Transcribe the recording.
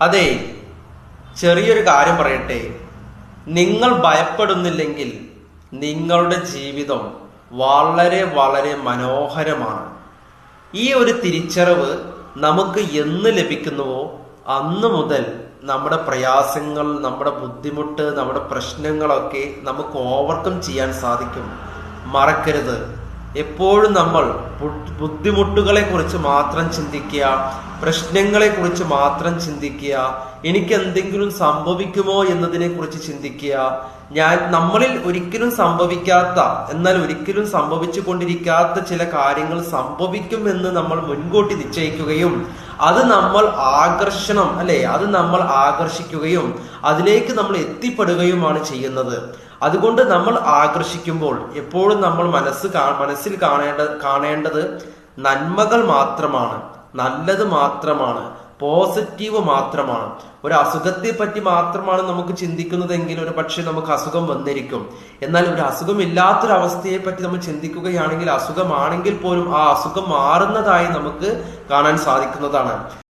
അതെ ചെറിയൊരു കാര്യം പറയട്ടെ. നിങ്ങൾ ഭയപ്പെടുന്നില്ലെങ്കിൽ നിങ്ങളുടെ ജീവിതം വളരെ വളരെ മനോഹരമാണ്. ഈ ഒരു തിരിച്ചറിവ് നമുക്ക് എന്ന് ലഭിക്കുന്നുവോ? അന്ന് മുതൽ നമ്മുടെ പ്രയാസങ്ങൾ നമ്മുടെ ബുദ്ധിമുട്ട് നമ്മുടെ പ്രശ്നങ്ങളൊക്കെ നമുക്ക് ഓവർകം ചെയ്യാൻ സാധിക്കും. മറക്കരുത്. എപ്പോഴും നമ്മൾ ബുദ്ധിമുട്ടുകളെ കുറിച്ച് മാത്രം ചിന്തിക്കുക പ്രശ്നങ്ങളെ കുറിച്ച് മാത്രം ചിന്തിക്കുക എനിക്ക് എന്തെങ്കിലും സംഭവിക്കുമോ എന്നതിനെ കുറിച്ച് ചിന്തിക്കുക. ഞാൻ നമ്മളിൽ ഒരിക്കലും സംഭവിക്കാത്ത എന്നാൽ ഒരിക്കലും സംഭവിച്ചു കൊണ്ടിരിക്കാത്ത ചില കാര്യങ്ങൾ സംഭവിക്കും എന്ന് നമ്മൾ മുൻകൂട്ടി നിശ്ചയിക്കുകയും അത് നമ്മൾ ആകർഷണം അല്ലെ? അത് നമ്മൾ ആകർഷിക്കുകയും അതിലേക്ക് നമ്മൾ എത്തിപ്പെടുകയുമാണ് ചെയ്യുന്നത്. അതുകൊണ്ട് നമ്മൾ ആകർഷിക്കുമ്പോൾ എപ്പോഴും നമ്മൾ മനസ്സ് മനസ്സിൽ കാണേണ്ട കാണേണ്ടത് നന്മകൾ മാത്രമാണ്. നല്ലത് മാത്രമാണ്. പോസിറ്റീവ് മാത്രമാണ്. ഒരു അസുഖത്തെ പറ്റി മാത്രമാണ് നമുക്ക് ചിന്തിക്കുന്നതെങ്കിൽ ഒരു പക്ഷേ നമുക്ക് അസുഖം വന്നിരിക്കും. എന്നാൽ ഒരു അസുഖമില്ലാത്തൊരു അവസ്ഥയെ പറ്റി നമ്മൾ ചിന്തിക്കുകയാണെങ്കിൽ അസുഖമാണെങ്കിൽ പോലും ആ അസുഖം മാറുന്നതായി നമുക്ക് കാണാൻ സാധിക്കുന്നതാണ്.